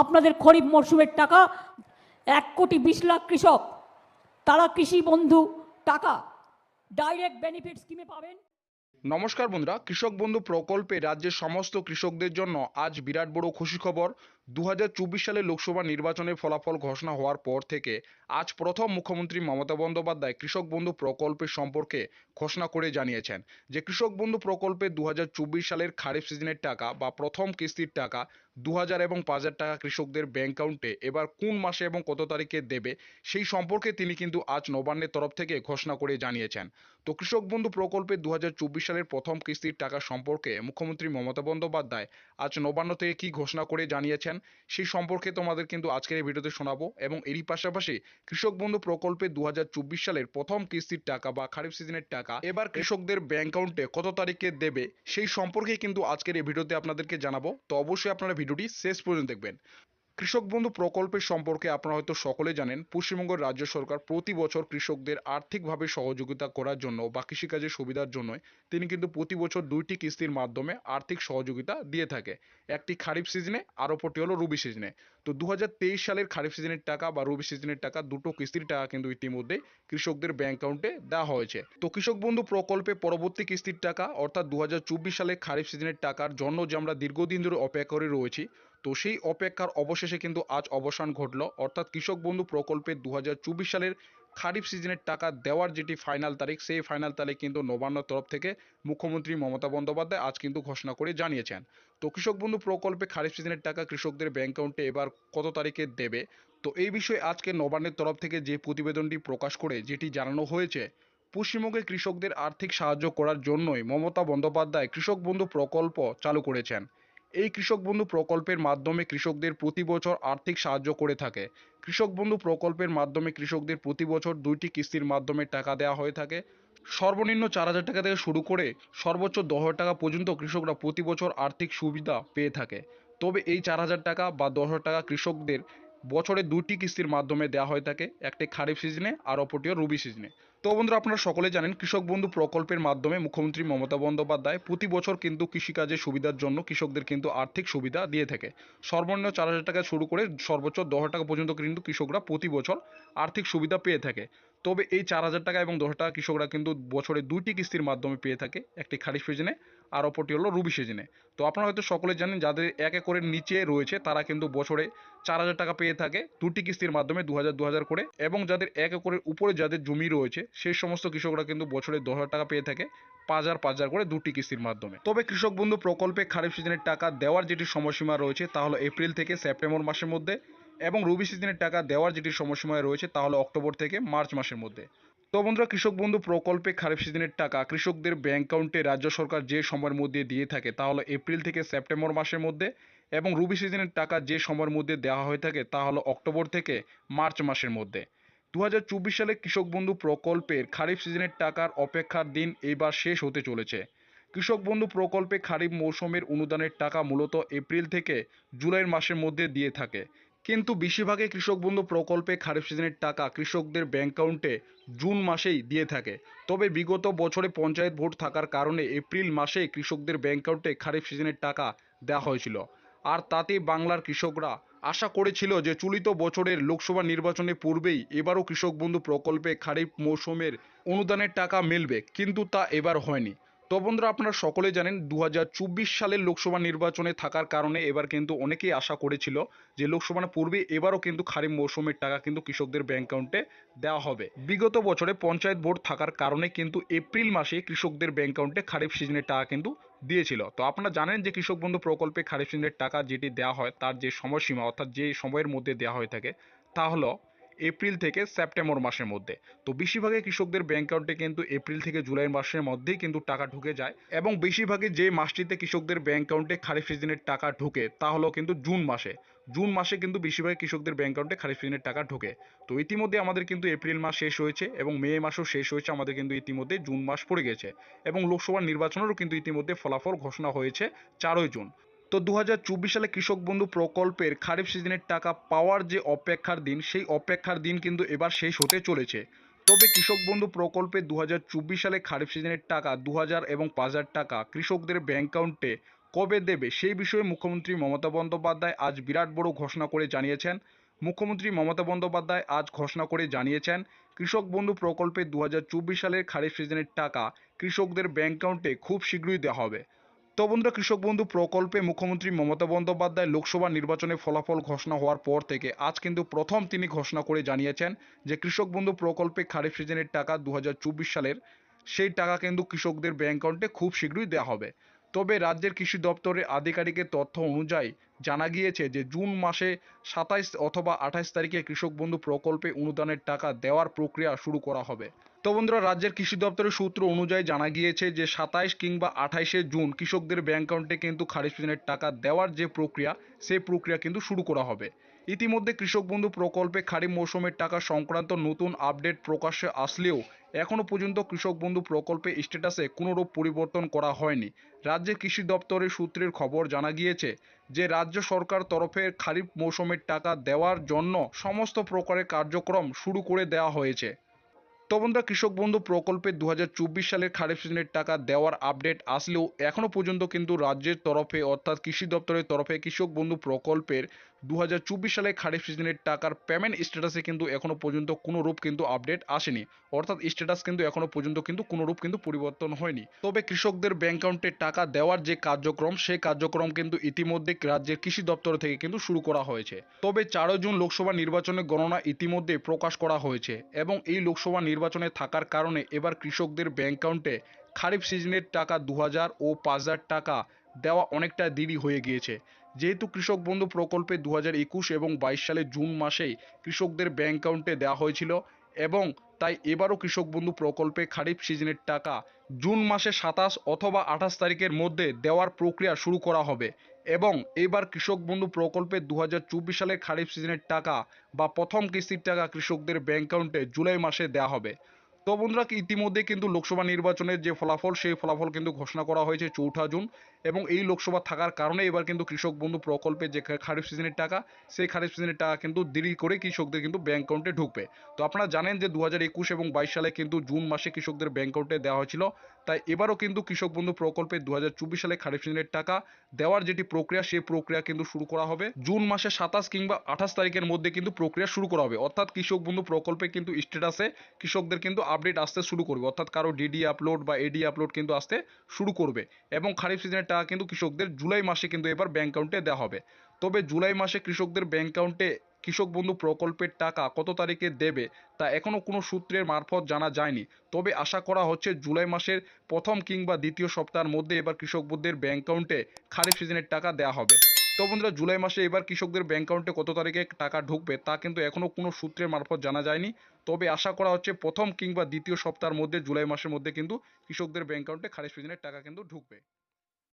আপনাদের খরিফ মরশুমের টাকা, এক কোটি বিশ লাখ কৃষক। তারা কৃষি বন্ধু টাকা। ডাইরেক্ট বেনিফিট স্কিমে পাবেন। নমস্কার বন্ধুরা, কৃষক বন্ধু প্রকল্পে রাজ্যের সমস্ত কৃষকদের জন্য আজ বিরাট বড় খুশি খবর দু হাজার চব্বিশ সালে লোকসভা নির্বাচনের ফলাফল ঘোষণা হওয়ার পর থেকে আজ প্রথম মুখ্যমন্ত্রী মমতা বন্দ্যোপাধ্যায় কৃষক বন্ধু প্রকল্পের সম্পর্কে ঘোষণা করে জানিয়েছেন যে কৃষক বন্ধু প্রকল্পে দু হাজার চব্বিশ সালের খারিফ সিজনের টাকা বা প্রথম কিস্তির টাকা দু হাজার এবং পাঁচ হাজার টাকা কৃষকদের ব্যাংক অ্যাকাউন্টে এবার কোন মাসে এবং কত তারিখে দেবে সেই সম্পর্কে তিনি কিন্তু আজ নবান্নের তরফ থেকে ঘোষণা করে জানিয়েছেন। তো কৃষক বন্ধু প্রকল্পে দু হাজার চব্বিশ সালের প্রথম কিস্তির টাকা সম্পর্কে মুখ্যমন্ত্রী মমতা বন্দ্যোপাধ্যায় আজ নবান্ন থেকে কি ঘোষণা করে জানিয়েছেন সেই সম্পর্কে তোমাদের কিন্তু আজকের এই ভিডিওতে শোনাবো। এবং এরই পাশাপাশি কৃষক বন্ধু প্রকল্পে দু হাজার চব্বিশ সালের প্রথম কিস্তির টাকা বা খারিফ সিজনের টাকা এবার কৃষকদের ব্যাংক অ্যাকাউন্টে কত তারিখে দেবে, সেই সম্পর্কে কিন্তু আজকের এই ভিডিওতে আপনাদেরকে জানাব। তো অবশ্যই আপনারা ভিডিওটি শেষ পর্যন্ত দেখবেন। কৃষক বন্ধু প্রকল্পের সম্পর্কে আপনারা হয়তো সকলে জানেন, পশ্চিমবঙ্গ রাজ্য সরকার প্রতি বছর কৃষকদের আর্থিকভাবে সহযোগিতা করার জন্য বা কৃষিকাজের সুবিধার জন্য তিনি কিন্তু প্রতি বছর দুইটি কিস্তির মাধ্যমে আর্থিক সহযোগিতা দিয়ে থাকে। একটি খারিফ সিজনে, আর অপরটি হলো রবি সিজনে। তো দু হাজার তেইশ সালের খারিফ সিজনের টাকা বা রবি সিজনের টাকা দুটো কিস্তির টাকা কিন্তু ইতিমধ্যে কৃষকদের ব্যাংক অ্যাকাউন্টে দেওয়া হয়েছে। তো কৃষক বন্ধু প্রকল্পে পরবর্তী কিস্তির টাকা, অর্থাৎ দুহাজার চব্বিশ সালে খারিফ সিজনের টাকার জন্য যে আমরা দীর্ঘদিন ধরে অপেক্ষা করে রয়েছি তো সেই অপেক্ষার অবশেষে কিন্তু আজ অবসান ঘটলো। অর্থাৎ কৃষক বন্ধু প্রকল্পে দু হাজার সালের খারিফ সিজনের টাকা দেওয়ার যেটি ফাইনাল তারিখ, সেই ফাইনাল তারিখ কিন্তু নবান্ন তরফ থেকে মুখ্যমন্ত্রী মমতা বন্দ্যোপাধ্যায় আজ কিন্তু ঘোষণা করে জানিয়েছেন। তো কৃষক বন্ধু প্রকল্পে খারিফ সিজনের টাকা কৃষকদের ব্যাংক অ্যাকাউন্টে এবার কত তারিখে দেবে? তো এই বিষয়ে আজকে নবান্নের তরফ থেকে যে প্রতিবেদনটি প্রকাশ করে, যেটি জানানো হয়েছে পশ্চিমবঙ্গে কৃষকদের আর্থিক সাহায্য করার জন্যই মমতা বন্দ্যোপাধ্যায় কৃষক বন্ধু প্রকল্প চালু করেছেন। এই কৃষক বন্ধু প্রকল্পের মাধ্যমে কৃষকদের প্রতি বছর আর্থিক সাহায্য করে থাকে। কৃষক বন্ধু প্রকল্পের মাধ্যমে কৃষকদের প্রতি বছর দুইটি কিস্তির মাধ্যমে টাকা দেওয়া হয়ে থাকে। সর্বনিম্ন চার হাজার টাকা থেকে শুরু করে সর্বোচ্চ দশ হাজার টাকা পর্যন্ত কৃষকরা প্রতি বছর আর্থিক সুবিধা পেয়ে থাকে। তবে এই চার হাজার টাকা বা দশ হাজার টাকা কৃষকদের বছরে দুটি কিস্তির মাধ্যমে দেওয়া হয়ে থাকে, একটি খারিফ সিজনে আর অপরটিও রবি সিজনে। তো বন্ধুরা, আপনারা সকলে জানেন, কৃষক বন্ধু প্রকল্পের মাধ্যমে মুখ্যমন্ত্রী মমতা বন্দ্যোপাধ্যায় প্রতি বছর কিন্তু কৃষিকাজের সুবিধার জন্য কৃষকদের কিন্তু আর্থিক সুবিধা দিয়ে থাকে। সর্বনিম্ন চার হাজার টাকা শুরু করে সর্বোচ্চ দশ হাজার টাকা পর্যন্ত কিন্তু কৃষকরা প্রতি বছর আর্থিক সুবিধা পেয়ে থাকে। তবে এই চার হাজার টাকা এবং দশ টাকা কৃষকরা কিন্তু বছরে দুইটি কিস্তির মাধ্যমে পেয়ে থাকে, একটি খারিফ সিজনে আর অপরটি হলো রবি সিজনে। তো আপনারা হয়তো সকলে জানেন, যাদের এক একরের নিচে রয়েছে, তারা কিন্তু বছরে চার হাজার টাকা পেয়ে থাকে দুটি কিস্তির মাধ্যমে দু হাজার দু হাজার করে। এবং যাদের এক একরের উপরে যাদের জমি রয়েছে, সেই সমস্ত কৃষকরা কিন্তু বছরে দশ হাজার টাকা পেয়ে থাকে পাঁচ হাজার পাঁচ হাজার করে দুটি কিস্তির মাধ্যমে। তবে কৃষক বন্ধু প্রকল্পে খারিফ সিজনের টাকা দেওয়ার যেটি সময়সীমা রয়েছে, তা হলো এপ্রিল থেকে সেপ্টেম্বর মাসের মধ্যে। এবং রবি সিজনের টাকা দেওয়ার যেটি সময়সীমা রয়েছে, তা হলো অক্টোবর থেকে মার্চ মাসের মধ্যে। তো বন্ধুরা, কৃষক বন্ধু, প্রকল্পে খারিফ সিজনের টাকা কৃষকদের ব্যাংক অ্যাকাউন্টে রাজ্য সরকার যে সময়ের মধ্যে দিয়ে থাকে তা হলো এপ্রিল থেকে সেপ্টেম্বর মাসের মধ্যে এবং রবি সিজনের টাকা যে সময়ের মধ্যে দেওয়া হয়ে থাকে তা হলো অক্টোবর থেকে মার্চ মাসের মধ্যে। দু হাজার চব্বিশ সালে কৃষক বন্ধু, প্রকল্পের খারিফ সিজনের টাকার অপেক্ষার দিন এইবার শেষ হতে চলেছে। কৃষক বন্ধু, প্রকল্পে খারিফ মৌসুমের অনুদানের টাকা মূলত এপ্রিল থেকে জুলাই মাসের মধ্যে দিয়ে থাকে। কিন্তু বেশিরভাগই কৃষক বন্ধু প্রকল্পে খারিফ সিজনের টাকা কৃষকদের ব্যাংক অ্যাকাউন্টে জুন মাসেই দিয়ে থাকে। তবে বিগত বছরে পঞ্চায়েত ভোট থাকার কারণে এপ্রিল মাসে কৃষকদের ব্যাংক অ্যাকাউন্টে খারিফ সিজনের টাকা দেওয়া হয়েছিল। আর তাতে বাংলার কৃষকরা আশা করেছিল যে চলিত বছরের লোকসভা নির্বাচনের পূর্বেই এবারও কৃষক বন্ধু প্রকল্পে খারিফ মৌসুমের অনুদানের টাকা মিলবে, কিন্তু তা এবার হয়নি। তো বন্ধুরা আপনারা সকলে জানেন দু হাজার চব্বিশ সালের লোকসভা নির্বাচনে থাকার কারণে এবার কিন্তু অনেকেই আশা করেছিল যে লোকসভার পূর্বে এবারও কিন্তু খারিফ মৌসুমের টাকা কিন্তু কৃষকদের ব্যাংক অ্যাকাউন্টে দেওয়া হবে। বিগত বছরে পঞ্চায়েত ভোট থাকার কারণে কিন্তু এপ্রিল মাসে কৃষকদের ব্যাংক অ্যাকাউন্টে খারিফ সিজনের টাকা কিন্তু দিয়েছিল। তো আপনারা জানেন যে কৃষক বন্ধু প্রকল্পে খারিফ সিজনের টাকা যেটি দেওয়া হয়, তার যে সময়সীমা অর্থাৎ যে সময়ের মধ্যে দেওয়া হয়ে থাকে, তা হলো এপ্রিল থেকে সেপ্টেম্বর মাসের মধ্যে। তো বেশিরভাগই কৃষকদের ব্যাংক অ্যাকাউন্টে কিন্তু এপ্রিল থেকে জুলাই মাসের মধ্যেই কিন্তু টাকা ঢুকে যায় এবং বেশিরভাগই যে মাসটিতে কৃষকদের ব্যাংক অ্যাকাউন্টে খারিফ সিজনের টাকা ঢুকে তা হলো কিন্তু জুন মাসে। জুন মাসে কিন্তু বেশিরভাগ কৃষকদের ব্যাংক অ্যাকাউন্টে খারিফ সিজনের টাকা ঢোকে। তো ইতিমধ্যে আমাদের কিন্তু এপ্রিল মাস শেষ হয়েছে এবং মে মাসও শেষ হয়েছে আমাদের কিন্তু ইতিমধ্যে জুন মাস পড়ে গেছে এবং লোকসভা নির্বাচনেরও কিন্তু ইতিমধ্যে ফলাফল ঘোষণা হয়েছে চারই জুন। তো দু হাজার চব্বিশ সালে কৃষক বন্ধু প্রকল্পের খারিফ সিজনের টাকা পাওয়ার যে অপেক্ষার দিন, সেই অপেক্ষার দিন কিন্তু এবার শেষ হতে চলেছে। তবে কৃষক বন্ধু প্রকল্পে দু হাজার চব্বিশ সালে খারিফ সিজনের টাকা দু হাজার এবং পাঁচ হাজার টাকা কৃষকদের ব্যাংক অ্যাকাউন্টে কবে দেবে, সেই বিষয়ে মুখ্যমন্ত্রী মমতা বন্দ্যোপাধ্যায় আজ বিরাট বড় ঘোষণা করে জানিয়েছেন। মুখ্যমন্ত্রী মমতা বন্দ্যোপাধ্যায় আজ ঘোষণা করে জানিয়েছেন, কৃষক বন্ধু প্রকল্পে দু হাজার চব্বিশ সালের খারিফ সিজনের টাকা কৃষকদের ব্যাংক অ্যাকাউন্টে খুব শীঘ্রই দেওয়া হবে। তো বন্ধুরা কৃষক বন্ধু প্রকল্পে মুখ্যমন্ত্রী মমতা বন্দ্যোপাধ্যায় লোকসভা নির্বাচনে ফলাফল ঘোষণা হওয়ার পর থেকে আজ কিন্তু প্রথম তিনি ঘোষণা করে জানিয়েছেন যে কৃষক বন্ধু প্রকল্পে খারিফ সিজনের টাকা দু হাজার চব্বিশ সালের, সেই টাকা কিন্তু কৃষকদের ব্যাংক অ্যাকাউন্টে খুব শীঘ্রই দেওয়া হবে। তবে রাজ্যের কৃষি দপ্তরের আধিকারিকের তথ্য অনুযায়ী জানা গিয়েছে যে জুন মাসে সাতাইশ অথবা আঠাইশ তারিখে কৃষক বন্ধু প্রকল্পে অনুদানের টাকা দেওয়ার প্রক্রিয়া শুরু করা হবে। তো বন্ধুরা রাজ্যের কৃষি দপ্তরের সূত্র অনুযায়ী জানা গিয়েছে যে সাতাইশ কিংবা আঠাইশে জুন কৃষকদের ব্যাংক অ্যাকাউন্টে কিন্তু খারিফ সিজনের টাকা দেওয়ার যে প্রক্রিয়া, সেই প্রক্রিয়া কিন্তু শুরু করা হবে। ইতিমধ্যে কৃষক বন্ধু প্রকল্পে খারিফ মৌসুমের টাকা সংক্রান্ত নতুন আপডেট প্রকাশ্যে আসলেও এখনও পর্যন্ত কৃষক বন্ধু প্রকল্পে স্ট্যাটাসে কোনোরূপ পরিবর্তন করা হয়নি। রাজ্যের কৃষি দপ্তরের সূত্রের খবর জানা গিয়েছে যে রাজ্য সরকার তরফে খারিফ মৌসুমের টাকা দেওয়ার জন্য সমস্ত প্রকারের কার্যক্রম শুরু করে দেওয়া হয়েছে। তো কৃষক বন্ধু প্রকল্পে দু সালের খারিফ সিজনের টাকা দেওয়ার আপডেট আসলেও এখনও পর্যন্ত কিন্তু রাজ্যের তরফে অর্থাৎ কৃষি দপ্তরের তরফে কৃষক বন্ধু প্রকল্পের দু হাজার চব্বিশ সালে খারিফ সিজনের টাকার পেমেন্ট স্ট্যাটাসে কিন্তু এখনও পর্যন্ত কোনো রূপ কিন্তু আপডেট আসেনি। অর্থাৎ স্ট্যাটাস কিন্তু এখনও পর্যন্ত কিন্তু কোনো রূপ কিন্তু পরিবর্তন হয়নি। তবে কৃষকদের ব্যাংক অ্যাকাউন্টে টাকা দেওয়ার যে কার্যক্রম, সেই কার্যক্রম কিন্তু ইতিমধ্যে রাজ্যের কৃষি দপ্তর থেকে কিন্তু শুরু করা হয়েছে। তবে চারই জুন লোকসভা নির্বাচনের গণনা ইতিমধ্যে প্রকাশ করা হয়েছে এবং এই লোকসভা নির্বাচনে থাকার কারণে এবার কৃষকদের ব্যাংক অ্যাকাউন্টে খারিফ সিজনের টাকা দু হাজার ও পাঁচ হাজার টাকা দেওয়া অনেকটা দেরি হয়ে গিয়েছে। যেহেতু কৃষক বন্ধু প্রকল্পে দু হাজার একুশ এবং বাইশ সালের জুন মাসেই কৃষকদের ব্যাংক অ্যাকাউন্টে দেওয়া হয়েছিল এবং তাই এবারও কৃষক বন্ধু প্রকল্পে খারিফ সিজনের টাকা জুন মাসে সাতাশ অথবা আঠাশ তারিখের মধ্যে দেওয়ার প্রক্রিয়া শুরু করা হবে এবং এবার কৃষক বন্ধু প্রকল্পে দু হাজার চব্বিশ সালের খারিফ সিজনের টাকা বা প্রথম কিস্তির টাকা কৃষকদের ব্যাংক অ্যাকাউন্টে জুলাই মাসে দেওয়া হবে। তো বন্ধুরা, ইতিমধ্যে কিন্তু লোকসভা নির্বাচনের যে ফলাফল, সেই ফলাফল কিন্তু ঘোষণা করা হয়েছে চৌঠা জুন এবং এই লোকসভা থাকার কারণে এবার কিন্তু কৃষক বন্ধু প্রকল্পে যে খারিফ সিজনের টাকা, সেই খারিফ সিজনের টাকা কিন্তু দেরি করে কৃষকদের কিন্তু ব্যাংক অ্যাকাউন্টে ঢুকবে। তো আপনারা জানেন যে দু একুশ এবং বাইশ সালে কিন্তু জুন মাসে কৃষকদের ব্যাংক অ্যাকাউন্টে দেওয়া হয়েছিল। তাই এবারও কিন্তু কৃষক বন্ধু প্রকল্পে দু হাজার চব্বিশ সালে খারিফ সিজনের টাকা দেওয়ার যেটি প্রক্রিয়া সেই প্রক্রিয়া কিন্তু শুরু করা হবে জুন মাসে সাতাশ কিংবা আঠাশ তারিখের মধ্যে কিন্তু প্রক্রিয়া শুরু করা হবে। অর্থাৎ কৃষক বন্ধু প্রকল্পে কিন্তু স্ট্যাটাসে কৃষকদের কিন্তু আপডেট আসতে শুরু করবে। অর্থাৎ কারও ডিডি আপলোড বা এডি আপলোড কিন্তু আসতে শুরু করবে এবং খারিফ সিজনের টাকা কিন্তু কৃষকদের জুলাই মাসে কিন্তু এবার ব্যাঙ্ক অ্যাকাউন্টে দেওয়া হবে। তবে জুলাই মাসে কৃষকদের ব্যাংক অ্যাকাউন্টে কৃষক বন্ধু প্রকল্পের টাকা কত তারিখে দেবে তা এখনও কোনো সূত্রের মারফত জানা যায়নি। তবে আশা করা হচ্ছে জুলাই মাসের প্রথম কিংবা দ্বিতীয় সপ্তাহের মধ্যে এবার কৃষক বন্ধুদের ব্যাংক অ্যাকাউন্টে খারিফ সিজনের টাকা দেওয়া হবে। তো বন্ধুরা, জুলাই মাসে এবার কৃষকদের ব্যাংক অ্যাকাউন্টে কত তারিখে টাকা ঢুকবে তা কিন্তু এখনও কোনো সূত্রের মারফত জানা যায়নি। তবে আশা করা হচ্ছে প্রথম কিংবা দ্বিতীয় সপ্তাহের মধ্যে, জুলাই মাসের মধ্যে কিন্তু কৃষকদের ব্যাংক অ্যাকাউন্টে খারিফ সিজনের টাকা কিন্তু ঢুকবে।